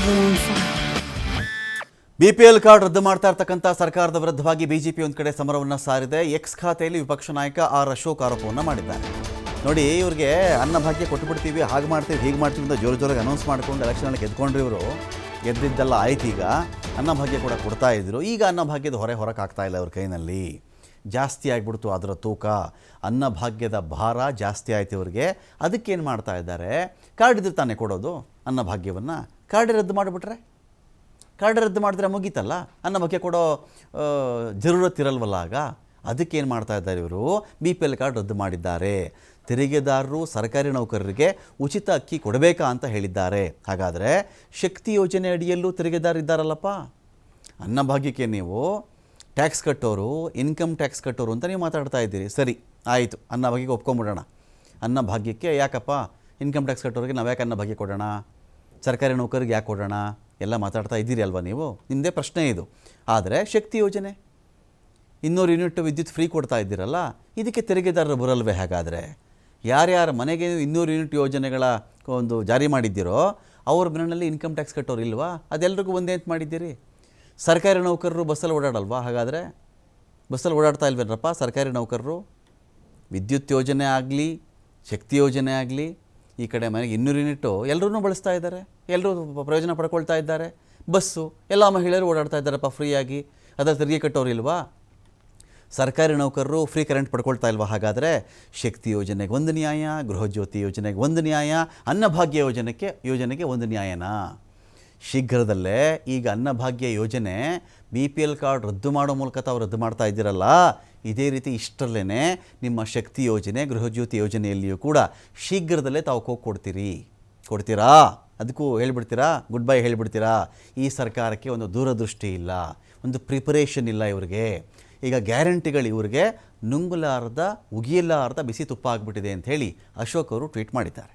everyone fine. B P L card ರದ್ದು ಮಾಡ್ತಾ ಇರ್ತಕ್ಕಂಥ ಸರ್ಕಾರದ ವಿರುದ್ಧವಾಗಿ ಬಿಜೆಪಿ ಒಂದು ಕಡೆ ಸಮರವನ್ನು ಸಾರಿದೆ. ಎಕ್ಸ್ ಖಾತೆಯಲ್ಲಿ ವಿಪಕ್ಷ ನಾಯಕ ಆರ್ ಅಶೋಕ್ ಆರೋಪವನ್ನು ಮಾಡಿದ್ದಾರೆ. ನೋಡಿ, ಇವ್ರಿಗೆ ಅನ್ನಭಾಗ್ಯ ಕೊಟ್ಟುಬಿಡ್ತೀವಿ ಹಾಗೆ ಮಾಡ್ತೀವಿ, ಹೀಗೆ ಮಾಡ್ತೀವಿ ಅಂತ ಜೋರು ಜೋರಾಗಿ ಅನೌನ್ಸ್ ಮಾಡ್ಕೊಂಡು ಎಲೆಕ್ಷನಲ್ಲಿ ಗೆದ್ಕೊಂಡ್ರಿ ಇವರು. ಗೆದ್ದಿದ್ದೆಲ್ಲ ಆಯ್ತು ಈಗ. ಅನ್ನಭಾಗ್ಯ ಕೂಡ ಕೊಡ್ತಾ ಇದ್ರು. ಈಗ ಅನ್ನಭಾಗ್ಯದ ಹೊರೆ ಹೊರಕಾಗ್ತಾ ಇಲ್ಲ ಅವ್ರ ಕೈನಲ್ಲಿ. ಜಾಸ್ತಿ ಆಗಿಬಿಡ್ತು ಅದರ ತೂಕ. ಅನ್ನಭಾಗ್ಯದ ಭಾರ ಜಾಸ್ತಿ ಆಯ್ತು ಇವ್ರಿಗೆ. ಅದಕ್ಕೇನು ಮಾಡ್ತಾ ಇದ್ದಾರೆ? ಕಾರ್ಡ್ ಇದ್ರೆ ತಾನೇ ಕೊಡೋದು ಅನ್ನಭಾಗ್ಯವನ್ನು ಕಾರ್ಡ್ ರದ್ದು ಮಾಡಿಬಿಟ್ರೆ? ಕಾರ್ಡ್ ರದ್ದು ಮಾಡಿದ್ರೆ ಮುಗೀತಲ್ಲ? ಅನ್ನ ಬಗ್ಗೆ ಕೊಡೋ ಜರೂರತ್ತಿರಲ್ವಲ್ಲ ಆಗ? ಅದಕ್ಕೇನು ಮಾಡ್ತಾ ಇದ್ದಾರೆ ಇವರು? ಬಿ ಪಿ ಎಲ್ ಕಾರ್ಡ್ ರದ್ದು ಮಾಡಿದ್ದಾರೆ. ತೆರಿಗೆದಾರರು, ಸರ್ಕಾರಿ ನೌಕರರಿಗೆ ಉಚಿತ ಅಕ್ಕಿ ಕೊಡಬೇಕಾ ಅಂತ ಹೇಳಿದ್ದಾರೆ. ಹಾಗಾದರೆ ಶಕ್ತಿ ಯೋಜನೆ ಅಡಿಯಲ್ಲೂ ತೆರಿಗೆದಾರರಿದ್ದಾರಲ್ಲಪ್ಪ ಅನ್ನಭಾಗ್ಯಕ್ಕೆ ನೀವು ಟ್ಯಾಕ್ಸ್ ಕಟ್ಟೋರು, ಇನ್ಕಮ್ ಟ್ಯಾಕ್ಸ್ ಕಟ್ಟೋರು ಅಂತ ನೀವು ಮಾತಾಡ್ತಾ ಇದ್ದೀರಿ. ಸರಿ, ಆಯಿತು. ಅನ್ನಭಾಗ್ಯಕ್ಕೆ ಒಪ್ಕೊಂಬಿಡೋಣ ಅನ್ನಭಾಗ್ಯಕ್ಕೆ ಯಾಕಪ್ಪ? ಇನ್ಕಮ್ ಟ್ಯಾಕ್ಸ್ ಕಟ್ಟೋರಿಗೆ ನಾವು ಯಾಕೆ ಅನ್ನಭಾಗ್ಯ ಕೊಡೋಣ? ಸರ್ಕಾರಿ ನೌಕರಿಗೆ ಯಾಕೆ ಕೊಡೋಣ? ಎಲ್ಲ ಮಾತಾಡ್ತಾ ಇದ್ದೀರಿ ಅಲ್ವಾ ನೀವು? ನಿಮ್ಮದೇ ಪ್ರಶ್ನೆ ಇದು. ಆದರೆ ಶಕ್ತಿ ಯೋಜನೆ. ಇನ್ನೂರು ಯೂನಿಟ್ ವಿದ್ಯುತ್ ಫ್ರೀ ಕೊಡ್ತಾ ಇದ್ದೀರಲ್ಲ, ಇದಕ್ಕೆ ತೆರಿಗೆದಾರರು ಬರಲ್ವೇ ಹಾಗಾದರೆ? ಯಾರ್ಯಾರ ಮನೆಗೆ ಇನ್ನೂರು ಯೂನಿಟ್ ಯೋಜನೆಗಳ ಒಂದು ಜಾರಿ ಮಾಡಿದ್ದೀರೋ, ಅವ್ರ ಮನೆಯಲ್ಲಿ ಇನ್ಕಮ್ ಟ್ಯಾಕ್ಸ್ ಕಟ್ಟೋರು ಇಲ್ವಾ? ಅದೆಲ್ರಿಗೂ ಒಂದೇ ಅಂತ ಮಾಡಿದ್ದೀರಿ. ಸರ್ಕಾರಿ ನೌಕರರು ಬಸ್ಸಲ್ಲಿ ಓಡಾಡಲ್ವಾ ಹಾಗಾದರೆ? ಬಸ್ಸಲ್ಲಿ ಓಡಾಡ್ತಾ ಇಲ್ವೇನಪ್ಪ ಸರ್ಕಾರಿ ನೌಕರರು? ವಿದ್ಯುತ್ ಯೋಜನೆ ಆಗಲಿ, ಶಕ್ತಿ ಯೋಜನೆ ಆಗಲಿ ಈ ಕಡೆ ಮನೆಗೆ ಇನ್ನೂರು ಯೂನಿಟ್ಟು ಎಲ್ಲರೂ ಬಳಸ್ತಾ ಇದ್ದಾರೆ. ಎಲ್ಲರೂ ಪ್ರಯೋಜನ ಪಡ್ಕೊಳ್ತಾ ಇದ್ದಾರೆ. ಬಸ್ಸು, ಎಲ್ಲ ಮಹಿಳೆಯರು ಓಡಾಡ್ತಾ ಇದ್ದಾರಪ್ಪ ಫ್ರೀಯಾಗಿ. ಅದರ ತೆರಿಗೆ ಕಟ್ಟೋರು ಇಲ್ವಾ ಸರ್ಕಾರಿ ನೌಕರರು ಫ್ರೀ ಕರೆಂಟ್ ಪಡ್ಕೊಳ್ತಾ ಇಲ್ವಾ? ಹಾಗಾದರೆ ಶಕ್ತಿ ಯೋಜನೆಗೆ ಒಂದು ನ್ಯಾಯ ಗೃಹಜ್ಯೋತಿ ಯೋಜನೆಗೆ ಒಂದು ನ್ಯಾಯ ಅನ್ನಭಾಗ್ಯ ಯೋಜನೆಗೆ ಯೋಜನೆಗೆ ಒಂದು ನ್ಯಾಯನಾ? ಶೀಘ್ರದಲ್ಲೇ ಈಗ ಅನ್ನಭಾಗ್ಯ ಯೋಜನೆ ಬಿ ಪಿ ಎಲ್ ಕಾರ್ಡ್ ರದ್ದು ಮಾಡೋ ಮೂಲಕ ತಾವು ರದ್ದು ಮಾಡ್ತಾ ಇದ್ದೀರಲ್ಲ ಇದೇ ರೀತಿ ಇಷ್ಟರಲ್ಲೇ ನಿಮ್ಮ ಶಕ್ತಿ ಯೋಜನೆ, ಗೃಹಜ್ಯೋತಿ ಯೋಜನೆಯಲ್ಲಿಯೂ ಕೂಡ ಶೀಘ್ರದಲ್ಲೇ ತಾವು ಕೋಕ್ ಕೊಡ್ತೀರಿ. ಕೊಡ್ತೀರಾ? ಅದಕ್ಕೂ ಹೇಳ್ಬಿಡ್ತೀರಾ? Good bye ಹೇಳ್ಬಿಡ್ತೀರಾ? ಈ ಸರ್ಕಾರಕ್ಕೆ ಒಂದು ದೂರದೃಷ್ಟಿ ಇಲ್ಲ, ಒಂದು ಪ್ರಿಪರೇಷನ್ ಇಲ್ಲ ಇವರಿಗೆ. ಈಗ ಗ್ಯಾರಂಟಿಗಳು ಇವರಿಗೆ ನುಂಗಲಾರ್ದ, ಉಗಿಯಲಾರ್ದ ಬಿಸಿ ತುಪ್ಪ ಆಗಿಬಿಟ್ಟಿದೆ ಅಂತ ಹೇಳಿ ಅಶೋಕ್ ಅವರು ಟ್ವೀಟ್ ಮಾಡಿದ್ದಾರೆ.